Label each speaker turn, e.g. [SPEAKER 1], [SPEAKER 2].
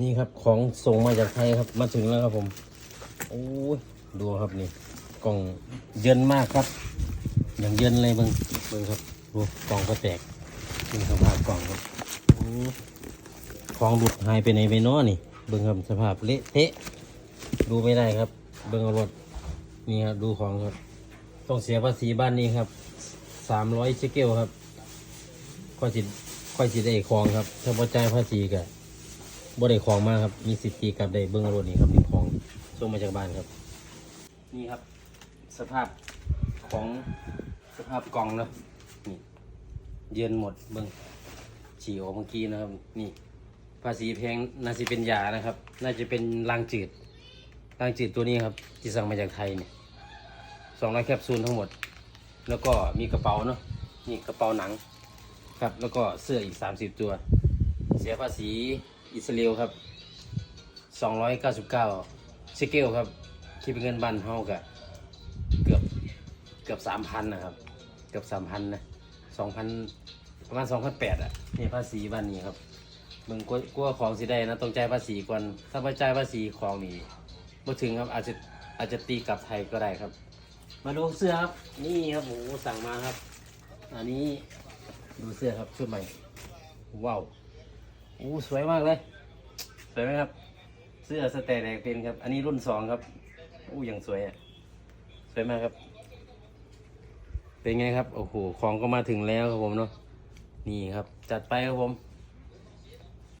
[SPEAKER 1] นี่ครับของส่งมาจากไทยครับมาถึงแล้วครับผมโอ้ยดูครับนี่กล่องเยินมากครับ อย่างเยินเลยเบิ้งเบิ้งครับดูกล่องก็แตกนี่สภาพกล่องครับอของหลุดหายไปไหนไปเน้อนี่ เบิ้งครับสภาพเละเทะดูไม่ได้ครับ เบิ้งรถนี่ครับดูของครับ ต้องเสียภาษีบ้านนี้ครับสามร้อยเชเกลครับค่อยสิค่อยสิได้ของครับถ้าพอจ่ายภาษีก็บ่ ได้ของมาครับ มีสิทธิ์ตีกลับได้เบิ้งเอารถนี่ครับนี่ของส่งมาจากบ้านครับ นี่ครับ สภาพของสภาพกล่องเนาะนี่เย็นหมดเบิ้งฉี่ออกเมื่อกี้นะครับ นี่ ภาษีแพงน่าจะเป็นยานะครับ น่าจะเป็นรางจืดรางจืดตัวนี้ครับที่สั่งมาจากไทยเนี่ยสองร้อยแคปซูลทั้งหมด แล้วก็มีกระเป๋าเนาะนี่กระเป๋าหนังครับ แล้วก็เสื้ออีกสามสิบตัว เสียภาษี อิสราเอลครับสองร้อยเก้าสิบเก้าเชคเกลครับคิดเป็นเงินบ้านเฮากะเกือบเกือบสามพันนะครับ เกือบสามพันนะสองพันประมาณสองพันแปดอะนี่ภาษีบ้านนี้ครับมึงกลัวกลัวของสิได้นะต้องจ่ายภาษีก่อนถ้าไม่จ่ายภาษีของนี่บ่ถึงครับอาจจะอาจจะตีกลับไทยก็ได้ครับ มาดูเสื้อครับ นี่ครับโอ้สั่งมาครับ อันนี้ดูเสื้อครับชุดใหม่ว้าว อ้สวยมากเลย สวยไหมครับ เสื้อสแตนแดกเป็นครับ อันนี้รุ่นสองครับ อู้ยังสวยอะ สวยมากครับ เป็นไงครับ โอ้โห ของก็มาถึงแล้วครับผมเนาะ นี่ครับ จัดไปครับผม